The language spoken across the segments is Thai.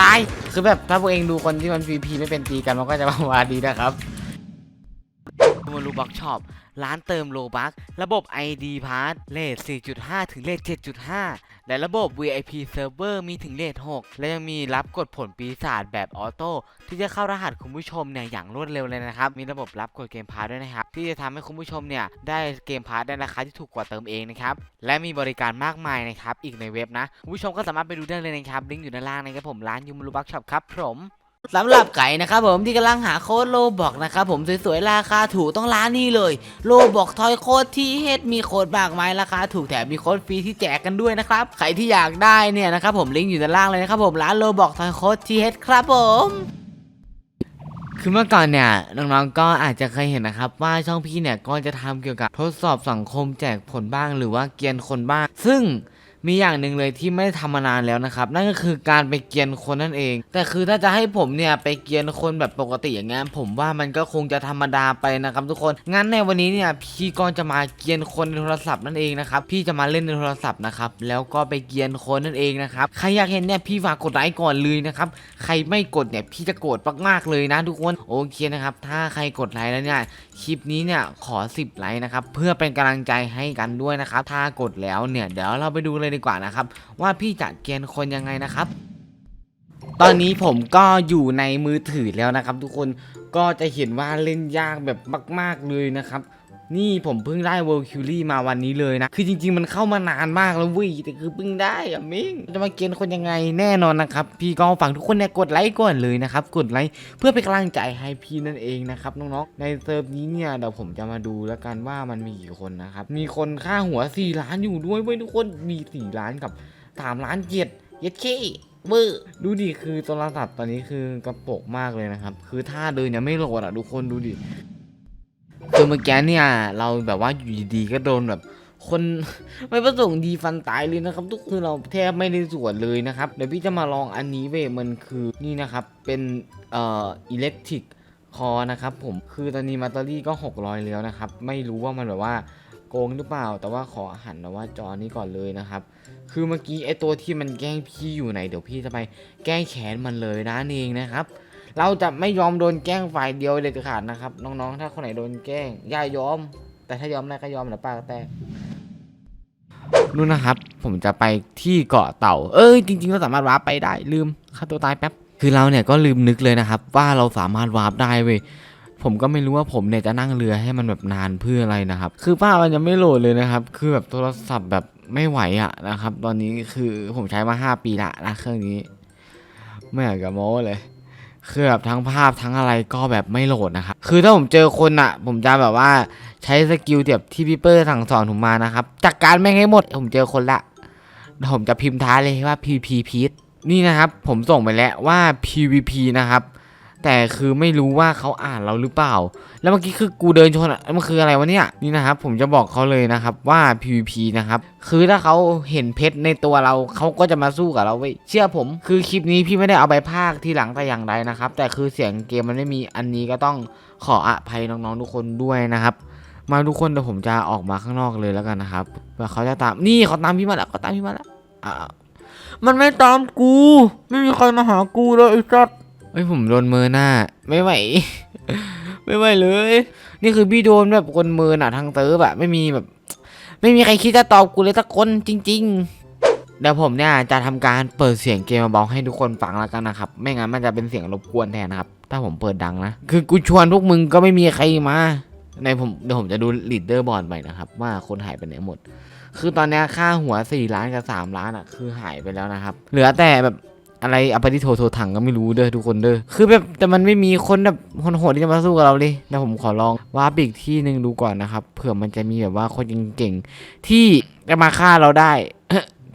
ตาย คือแบบถ้าพวกเองดูคนที่มัน V.P. ไม่เป็นตีกันมันก็จะประมาณนี้นะครับ บ็อกช็อปร้านเติมโลบักระบบ ID Pass เลท4.5 ถึงเลท7.5 และระบบ VIP Server มีถึงเลท6 และยังมีรับกดผลปีศาจแบบออโต้ที่จะเข้ารหัสคุณผู้ชมเนี่ยอย่างรวดเร็วเลยนะครับ มีระบบรับกดเกมพาร์ด้วยนะครับ ที่จะทำให้คุณผู้ชมเนี่ยได้เกมพาร์ได้ราคาที่ถูกกว่าเติมเองนะครับ และมีบริการมากมายนะครับ อีกในเว็บนะคุณผู้ชมก็สามารถไปดูได้เลยนะครับลิงก์อยู่ด้านล่างนะครับผมร้านยูมูรุบักช็อปครับผม สำหรับไก่นะครับผมที่กำลังหาโค้ดโลบอกนะครับผมสวยๆราคาถูกต้องร้านนี้เลย โลบอกทอยโค้ดที่เฮดมีโค้ดมากมายราคาถูกแถมมีโค้ดฟรีที่แจกกันด้วยนะครับใครที่อยากได้เนี่ยนะครับผมลิงก์อยู่ด้านล่างเลยนะครับผมร้านโลบอกทอยโค้ดที่เฮดครับผมคือเมื่อก่อนเนี่ยน้องๆก็อาจจะเคยเห็นนะครับ ว่าช่องพี่เนี่ยก็จะทำเกี่ยวกับทดสอบสังคมแจกผลบ้างหรือว่าเกียนคนบ้าง ซึ่ง มีอย่างหนึ่งเลยที่ไม่ได้ทำมานานแล้วนะครับ นั่นก็คือการไปเกียนคนนั่นเอง แต่คือถ้าจะให้ผมเนี่ยไปเกียนคนแบบปกติอย่างเงี้ยผมว่ามันก็คงจะธรรมดาไปนะครับทุกคนงั้นในวันนี้เนี่ยพี่ก็จะมาเกียนคนในโทรศัพท์นั่นเองนะครับพี่จะมาเล่นในโทรศัพท์นะครับแล้วก็ไปเกียนคนนั่นเองนะครับใครอยากเห็นเนี่ยพี่ฝากกดไลค์ก่อนเลยนะครับใครไม่กดเนี่ยพี่จะโกรธมากๆเลยนะทุกคนโอเคนะครับถ้าใครกดไลค์แล้วเนี่ยคลิปนี้เนี่ยขอ 10 ไลค์นะครับเพื่อเป็นกำลังใจให้กันด้วยนะครับถ้ากดแล้วเนี่ยเดี๋ยวเราไปดูเลยดีกว่านะครับ ว่าพี่จะเกณฑ์คนยังไงนะครับ ตอนนี้ผมก็อยู่ในมือถือแล้วนะครับ ทุกคนก็จะเห็นว่าเล่นยากแบบมาก ๆเลยนะครับ นี่ผมเพิ่งได้ World c u r y มาวันนี้เลยนะ คือจริง ๆ มันเข้ามานานมากแล้วว้ยแต่คือเพิ่งได้อะมิงจะมาเกณฑ์คนยังไงแน่นอนนะครับ พี่ก็ฝากทุกคนเนี่ยกดไลค์ก่อนเลยนะครับ กดไลค์เพื่อเป็นกำลังใจให้พี่นั่นเองนะครับน้องๆ ในเซิร์ฟนี้เนี่ยเดี๋ยวผมจะมาดูแล้วกันว่ามันมีกี่คนนะครับ มีคนค่าหัว 4 ล้านอยู่ด้วยเว้ยทุกคน มี 4 ล้านกับ 3 ล้านเจ็ดเย็ดเคเบอร์ดูดิคือโทรศัพท์ตอนนี้คือกระโปกมากเลยนะครับ คือถ้าเดินเนี่ยไม่โหลดอะทุกคนดูดิ คือเมื่อกี้เนี่ยเราแบบว่าอยู่ดีๆก็โดนแบบ คนไม่ประสงค์ดีฟันตายเลยนะครับ ทุกคือเราแทบไม่ได้สวนเลยนะครับเดี๋ยวพี่จะมาลองอันนี้เว้ยมันคือนี่นะครับเป็นเอ่ออิเล็กทริกคอนะครับผมคือตอนนี้แบตเตอรี่ก็ 600 แล้วนะครับ ไม่รู้ว่ามันแบบว่าโกงหรือเปล่า แต่ว่าขอหันนะว่าจอนี้ก่อนเลยนะครับ คือเมื่อกี้ไอตัวที่มันแกล้งพี่อยู่ไหน เดี๋ยวพี่จะไปแกล้งแขนมันเลยนะเองนะครับ เราจะไม่ยอมโดนแกล้งฝ่ายเดียวเด็ดขาดนะครับ น้องๆ ถ้าคนไหนโดนแกล้งอย่ายอม แต่ถ้ายอมได้ก็ยอมนะป้าก็แต่นู่นนะครับ ผมจะไปที่เกาะเต่า เอ้ยจริงๆเราสามารถวาร์ปไปได้ลืมฆ่าตัวตายแป๊บคือเราเนี่ยก็ลืมนึกเลยนะครับ ว่าเราสามารถวาร์ปได้เว้ยผมก็ไม่รู้ว่าผมเนี่ยจะนั่งเรือให้มันแบบนานเพื่ออะไรนะครับ คือป้ามันยังไม่โหลดเลยนะครับ คือแบบโทรศัพท์แบบไม่ไหวอะนะครับ ตอนนี้คือผมใช้มา 5 ปีละนะเครื่องนี้ ไม่อยากจะโม้เลย คือแบบทั้งภาพทั้งอะไรก็แบบไม่โหลดนะครับ คือถ้าผมเจอคนอะผมจะแบบว่าใช้สกิลแบบที่พี่เปอร์สั่งสอนผมมานะครับ จัดกการแม่งให้หมด ผมเจอคนละผมจะพิมพ์ท้ายเลยว่า PVP พีทนี่นะครับ ผมส่งไปแล้วว่า PVP นะครับ แต่คือไม่รู้ว่าเขาอ่านเราหรือเปล่า แล้วเมื่อกี้คือกูเดินชนอะมันคืออะไรวะเนี่ยนี่นะครับ ผมจะบอกเขาเลยนะครับว่า PVP นะครับคือถ้าเขาเห็นเพชรในตัวเราเขาก็จะมาสู้กับเราเว้ยเชื่อผม คือคลิปนี้พี่ไม่ได้เอาไปพากทีหลังแต่อย่างใดนะครับ แต่คือเสียงเกมมันไม่มีอันนี้ก็ต้องขออภัยน้องๆทุกคนด้วยนะครับ มาทุกคนเดี๋ยวผมจะออกมาข้างนอกเลยแล้วกันนะครับเผื่อเขาจะตามนี่เขาตามพี่มาแล้วเขาตามพี่มาแล้วอ่ามันไม่ตามกู ไม่มีใครมาหากูเลยไอ้สัส เฮ้ยผมโดนเมินหน้า ไม่ไหว ไม่ไหวเลย นี่คือพี่โดนแบบคนเมินอะทางเติร์ฟอะไม่มีแบบ ไม่มีใครคิดจะตอบกูเลยสักคนจริง ๆ เดี๋ยวผมเนี่ยจะทำการเปิดเสียงเกมเบาๆให้ทุกคนฟังแล้วกันนะครับ ไม่งั้นมันจะเป็นเสียงรบกวนแทนนะครับ ถ้าผมเปิดดังนะ คือกูชวนพวกมึงก็ไม่มีใครมาในผมเดี๋ยวผมจะดูลีดเดอร์บอร์ดไปนะครับ ว่าคนหายไปไหนหมด คือตอนเนี้ยค่าหัว 4 ล้านกับ 3 ล้านอะ คือหายไปแล้วนะครับ เหลือแต่แบบ อะไรอปฏิโทโทถังก็ไม่รู้เด้อทุกคนเด้อคือแบบแต่มันไม่มีคนแบบคนโหดที่จะมาสู้กับเราเลยเดี๋ยวผมขอลองว่าปีกที่หนึ่งดูก่อนนะครับเผื่อมันจะมีแบบว่าคนเก่งๆที่จะมาฆ่าเราได้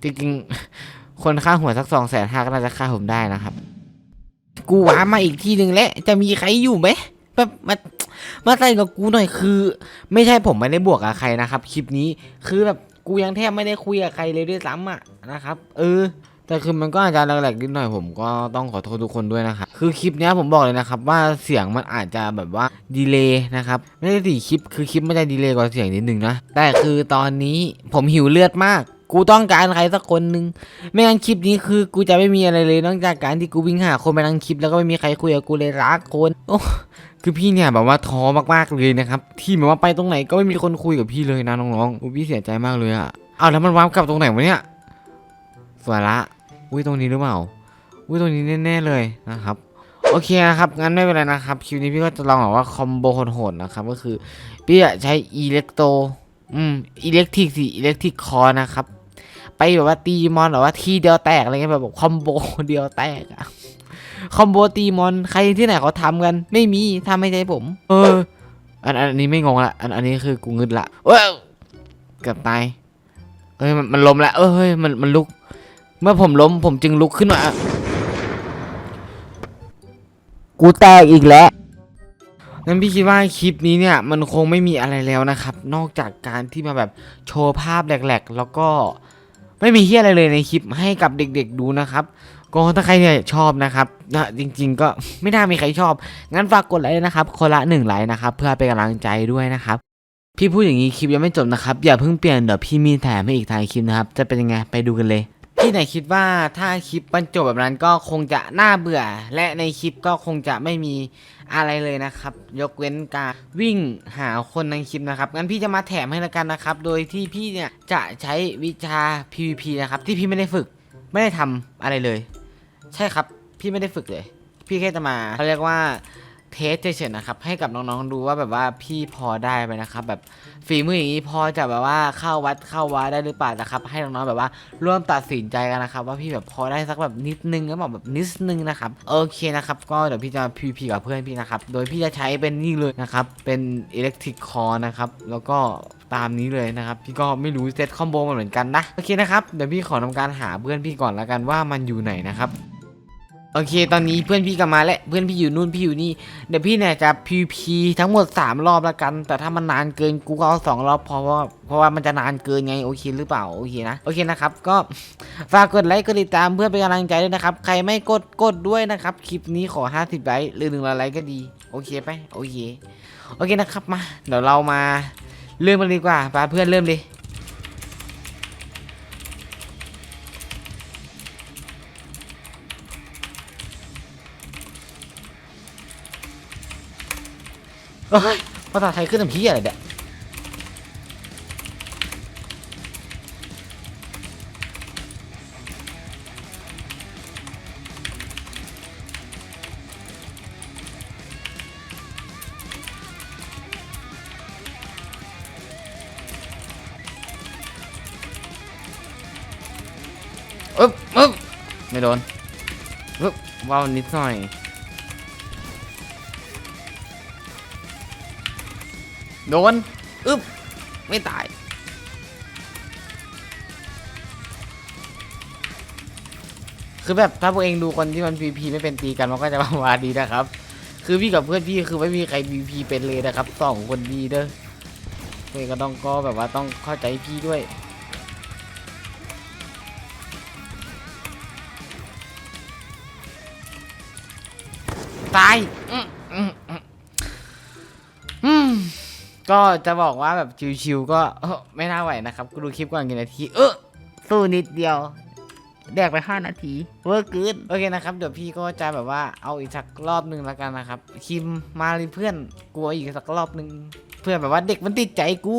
จริงๆคนฆ่าหัวสักสองแสนห้าก็น่าจะฆ่าผมได้นะครับ กูว้ามาอีกที่หนึ่งแล้วจะมีใครอยู่ไหมแบบมามาใส่กับกูหน่อยคือ ไม่ใช่ผมไม่ได้บวกกับใครนะครับ คลิปนี้คือแบบกูยังแทบไม่ได้คุยกับใครเลยด้วยซ้ำอะนะครับ เออ แต่คือมันก็อาจจะแหลกๆนิดหน่อยผมก็ต้องขอโทษทุกคนด้วยนะครับคือคลิปเนี้ยผมบอกเลยนะครับว่าเสียงมันอาจจะแบบว่าดีเลย์นะครับไม่ใช่สิคลิปคือคลิปมันจะดีเลย์กว่าเสียงนิดนึงนะแต่คือตอนนี้ผมหิวเลือดมาก กูต้องการใครสักคนหนึ่งไม่งั้นคลิปนี้คือกูจะไม่มีอะไรเลยนอกจากการที่กูวิ่งหาคนไปทั้งคลิปแล้วก็ไม่มีใครคุยกับกูเลยรักคนโอ้คือพี่เนี่ยแบบว่าท้อมากๆเลยนะครับที่แบบว่าไปตรงไหนก็ไม่มีคนคุยกับพี่เลยนะน้องๆอุ๊ยพี่เสียใจมากเลยอะเอาแล้วมันวาร์ปกลับตรงไหนวะเนี่ยสวยละ อุ้ยตรงนี้หรือเปล่า อุ้ยตรงนี้แน่ๆเลยนะครับโอเคนะครับงั้นไม่เป็นไรนะครับคลิปนี้พี่ก็จะลองแบบว่าคอมโบโหดๆนะครับก็คือพี่จะใช้อิเล็กโตอืมอิเล็กทริกสิอิเล็กทริกคอนะครับ ไปแบบว่าตีมอนแบบว่าทีเดียวแตกอะไรเงี้ยแบบคอมโบเดียวแตกอะคอมโบตีมอนใครที่ไหนเขาทำกัน ไม่มีทำไม่ใช่ผม เออ อันอันนี้ไม่งงละอันอันนี้คือกูงึดละเว้ยเกือบตายเอ้ยมันมันล้มละเออเฮ้ยมันมันลุก เมื่อผมล้มผมจึงลุกขึ้นมา กูแตกอีกแล้ว งั้นพี่คิดว่าคลิปนี้เนี่ย มันคงไม่มีอะไรแล้วนะครับ นอกจากการที่มาแบบโชว์ภาพแหลก ๆ แล้วก็ไม่มีเฮียอะไรเลยในคลิปให้กับเด็ก ๆ ดูนะครับ ก็ถ้าใครเนี่ยชอบนะครับนะจริง ๆ ก็ไม่น่ามีใครชอบ งั้นฝากกดไลค์นะครับ คนละหนึ่งไลค์นะครับ เพื่อเป็นกำลังใจด้วยนะครับ พี่พูดอย่างนี้คลิปยังไม่จบนะครับ อย่าเพิ่งเปลี่ยนเดี๋ยวพี่มีแถมให้อีกทางคลิปนะครับ จะเป็นยังไงไปดูกันเลย พี่ไหนคิดว่าถ้าคลิปบรรจบแบบนั้นก็คงจะน่าเบื่อ และในคลิปก็คงจะไม่มีอะไรเลยนะครับ ยกเว้นการวิ่งหาคนในคลิปนะครับงั้นพี่จะมาแถมให้ละกันนะครับ โดยที่พี่เนี่ยจะใช้วิชา PVP นะครับ ที่พี่ไม่ได้ฝึกไม่ได้ทำอะไรเลย ใช่ครับ พี่ไม่ได้ฝึกเลย พี่แค่จะมาเขาเรียกว่า เทสเฉยๆนะครับ ให้กับน้องๆดูว่าแบบว่าพี่พอได้ไหมนะครับ แบบฝีมืออย่างนี้พอจะแบบว่าเข้าวัดเข้าวาได้หรือเปล่านะครับ ให้น้องๆแบบว่าร่วมตัดสินใจกันนะครับ ว่าพี่แบบพอได้สักแบบนิดนึงก็บอกแบบนิดนึงนะครับโอเคนะครับก็เดี๋ยวพี่จะ PVP กับเพื่อนพี่นะครับโดยพี่จะใช้เป็นนี่เลยนะครับเป็นอิเล็กทริกคอนะครับแล้วก็ตามนี้เลยนะครับ พี่ก็ไม่รู้เซตคอมโบมันเหมือนกันนะโอเคนะครับเดี๋ยวพี่ขอทำการหาเพื่อนพี่ก่อนแล้วกันว่ามันอยู่ไหนนะครับ โอเค ตอนนี้เพื่อนพี่กลับมาแล้ว เพื่อนพี่อยู่นู่นพี่อยู่นี่ เดี๋ยวพี่เนี่ยจะ PVP ทั้งหมด 3 รอบแล้วกัน แต่ถ้ามันนานเกินกูก็เอา2รอบเพราะว่าเพราะว่ามันจะนานเกินไงโอเคหรือเปล่าโอเคนะ โอเคนะครับ ก็ฝากกดไลค์กดติดตามเพื่อเป็นกำลังใจด้วยนะครับ ใครไม่กดกดด้วยนะครับ คลิปนี้ขอ 50 ไลค์หรือ1ไลค์ก็ดี โอเคไปโอเค โอเคนะครับมา เดี๋ยวเรามาเริ่มกันดีกว่าไปเพื่อนเริ่มเลย เฮ้ยภาษาไทยขึ้นทำพี่อะไรเด็กอึ๊บอึ๊บไม่โดนอึ๊บว้าวนิดหน่อย โดน อึ๊บ ไม่ตาย คือแบบถ้าพวกเองดูคนที่มัน PVP ไม่เป็นตีกันมันก็จะประมาณดีนะครับ คือพี่กับเพื่อนพี่คือไม่มีใคร PVP เป็นเลยนะครับสองคนดีเด้อเพื่อนก็ต้องก็แบบว่าต้องเข้าใจพี่ด้วยตายอืมอืมอืม ก็จะบอกว่าแบบชิวๆก็เอ้อไม่น่าไหวนะครับกูดูคลิปก่อนกี่นาที เออสู้นิดเดียว แดกไป 5 นาที เวอร์เกินโอเคนะครับ เดี๋ยวพี่ก็จะแบบว่าเอาอีกสักรอบหนึ่งแล้วกันนะครับ คิมมาเลยเพื่อนกลัวอีกสักรอบหนึ่งเพื่อนแบบว่าเด็กมันติดใจกู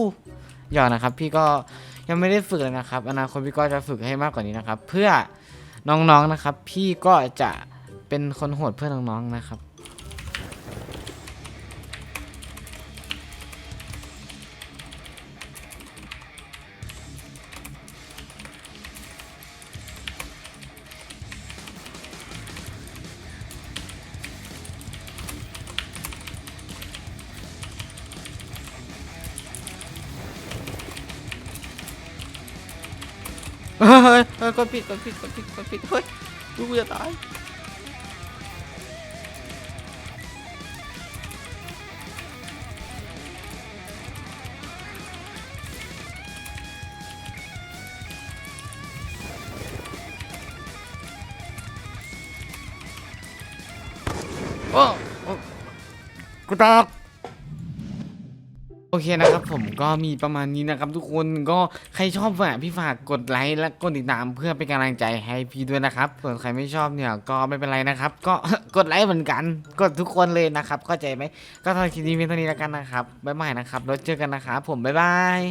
หยอกนะครับ พี่ก็ยังไม่ได้ฝึกเลยนะครับ อนาคตพี่ก็จะฝึกให้มากกว่านี้นะครับ เพื่อน้องๆนะครับ พี่ก็จะเป็นคนโหดเพื่อน้องๆนะครับ เฮ้ยเฮ้ยเฮ้ยกดผิดกดผิดกดผิดกดผิดเฮ้ยกูจะตายโอ้โอ้กูตาก โอเคนะครับผมก็มีประมาณนี้นะครับทุกคนก็ใครชอบฝากพี่ฝากกดไลค์และกดติดตามเพื่อเป็นกำลังใจให้พี่ด้วยนะครับส่วนใครไม่ชอบเนี่ยก็ไม่เป็นไรนะครับ ก็กดไลค์เหมือนกัน กดทุกคนเลยนะครับเข้าใจไหมก็ทำคลิปนี้เพียงเท่านี้แล้วกันนะครับบ๊ายบายนะครับแล้วเจอกันนะครับผมบ๊ายบาย